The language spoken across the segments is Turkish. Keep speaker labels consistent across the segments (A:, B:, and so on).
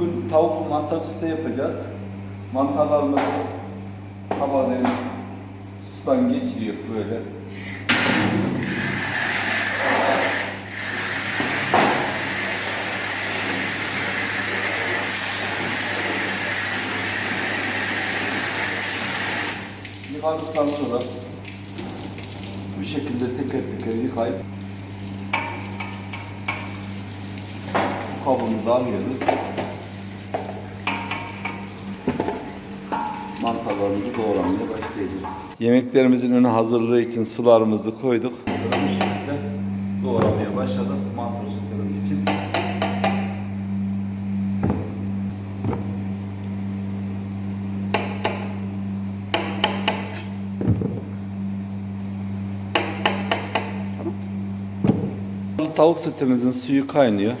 A: Bugün tavuk mantar sütü yapacağız. Mantarlarımızı sabahleyin sudan geçiriyor böyle. Yıkadıktan sonra bu şekilde teker teker yıkayıp kabımızı alıyoruz. Mantarlarımızı doğramaya başlayacağız. Yemeklerimizin önü hazırlığı için sularımızı koyduk. Bu şekilde doğramaya başladık mantar sütlerimiz için. Tavuk sütümüzün suyu kaynıyor.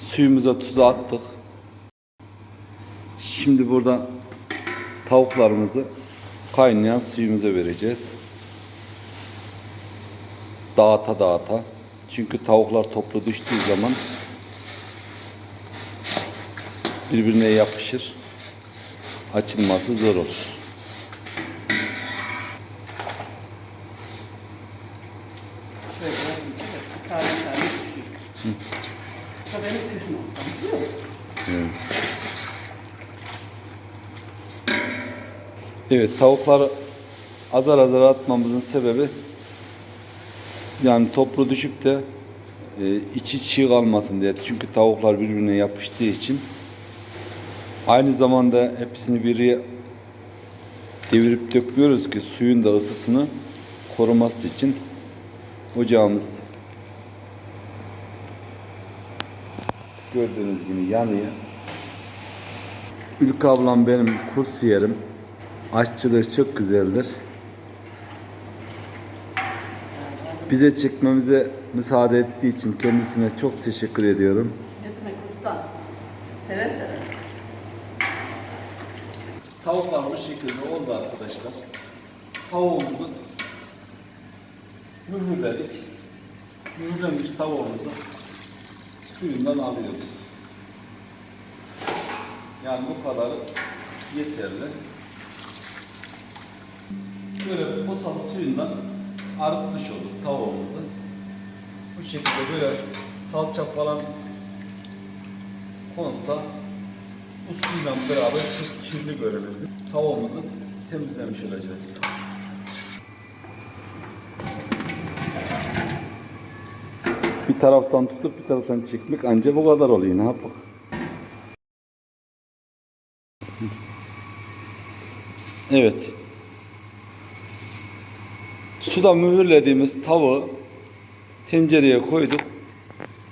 A: Suyumuza tuzu attık. Şimdi burada tavuklarımızı kaynayan suyumuza vereceğiz. Dağıta dağıta. Çünkü tavuklar toplu düştüğü zaman birbirine yapışır. Açılması zor olur.
B: Şöyle tane tane düşüyor. Bu benim püf
A: Evet tavukları azar azar atmamızın sebebi yani toplu düşüp de e, içi çiğ kalmasın diye. Çünkü tavuklar birbirine yapıştığı için aynı zamanda hepsini biri devirip dökmüyoruz ki suyun da ısısını koruması için ocağımız gördüğünüz gibi yanıyor. Ülke ablam benim kursiyerim. Aşçılığı çok güzeldir. Bize çekmemize müsaade ettiği için kendisine çok teşekkür ediyorum.
B: Ne demek usta? Seve seve.
A: Tavuklar bu şekilde oldu arkadaşlar. Tavuğumuzu mühürledik. Mühürlenmiş tavuğumuzu suyundan alıyoruz. Yani bu kadarı yeterli. Böyle posalı suyundan arıtmış olduk tavuğumuzu. Bu şekilde böyle salça falan konsa bu suyla beraber çok kirli görünürdü. Tavuğumuzu temizlemiş olacağız. Bir taraftan tutup bir taraftan çekmek ancak bu kadar oluyor. Ne yapalım? Evet. Suda mühürlediğimiz tavuğu tencereye koyduk.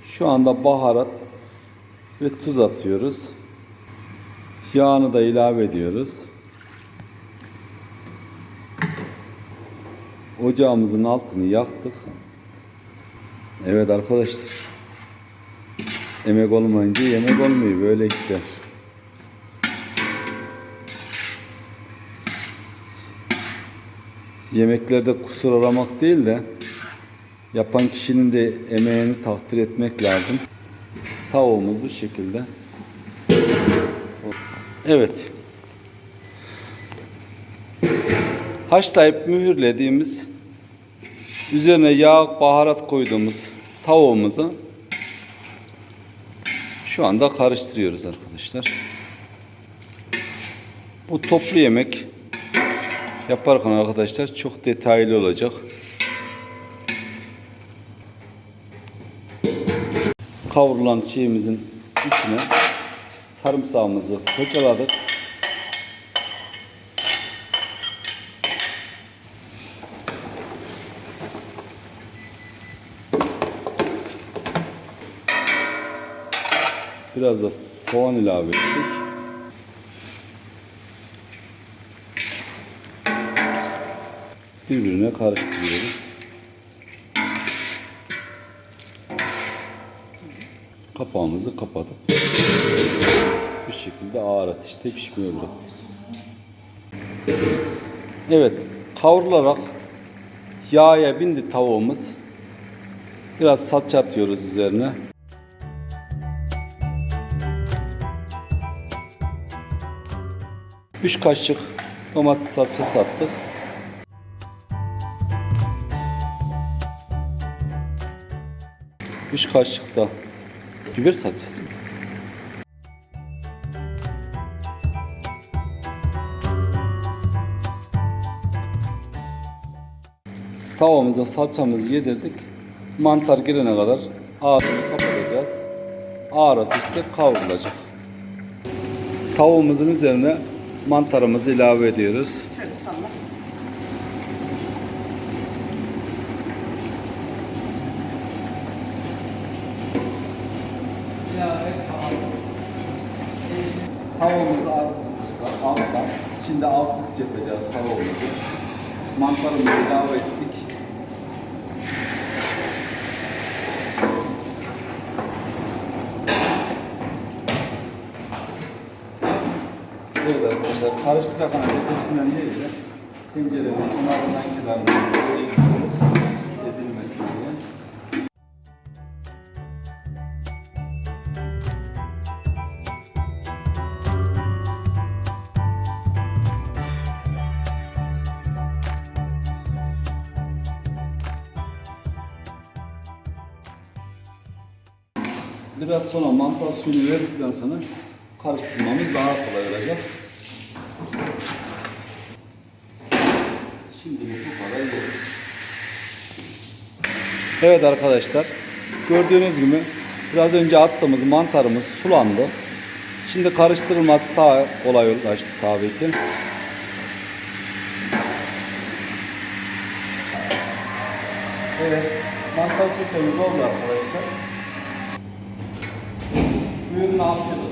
A: Şu anda baharat ve tuz atıyoruz. Yağını da ilave ediyoruz. Ocağımızın altını yaktık. Evet arkadaşlar. Emek olmayınca yemek olmuyor böyle işte. Yemeklerde kusur aramak değil de yapan kişinin de emeğini takdir etmek lazım. Tavuğumuz bu şekilde. Evet. Haşlayıp mühürlediğimiz üzerine yağ, baharat koyduğumuz tavuğumuzu şu anda karıştırıyoruz arkadaşlar. Bu toplu yemek yaparken arkadaşlar çok detaylı olacak. Kavrulan şeyimizin içine sarımsağımızı fırçaladık. Biraz da soğan ilave ettik. birbirine karıştırıyoruz. Kapağımızı kapatıp bu şekilde ağır ateşte pişmeye bırakıyoruz. Evet, kavrularak yağa bindi tavuğumuz. Biraz salça atıyoruz üzerine. Üç kaşık domates salçası attık. Üç kaşık da biber salçası mı? Tavamıza salçamızı yedirdik. Mantar girene kadar ağzını kapatacağız. Ağır ateşte kavrulacak. Tavuğumuzun üzerine mantarımızı ilave ediyoruz.
B: Şöyle salla.
A: Tavuğumuzu alt üstü alttan. Şimdi alt üst yapacağız tavuğumuzu. Mantarımızı ilave ettik. Evet arkadaşlar karıştırarak hani tepesinden değil de tencerenin kenarından kenarından Biraz sonra mantar suyunu verdikten sonra karıştırmamız daha kolay olacak. Şimdi bu kadar yeter. Evet arkadaşlar, gördüğünüz gibi biraz önce attığımız mantarımız sulandı. Şimdi karıştırılması daha kolaylaştı tabii ki. Evet, mantar suyumuz oldu arkadaşlar. Afiyet olsun.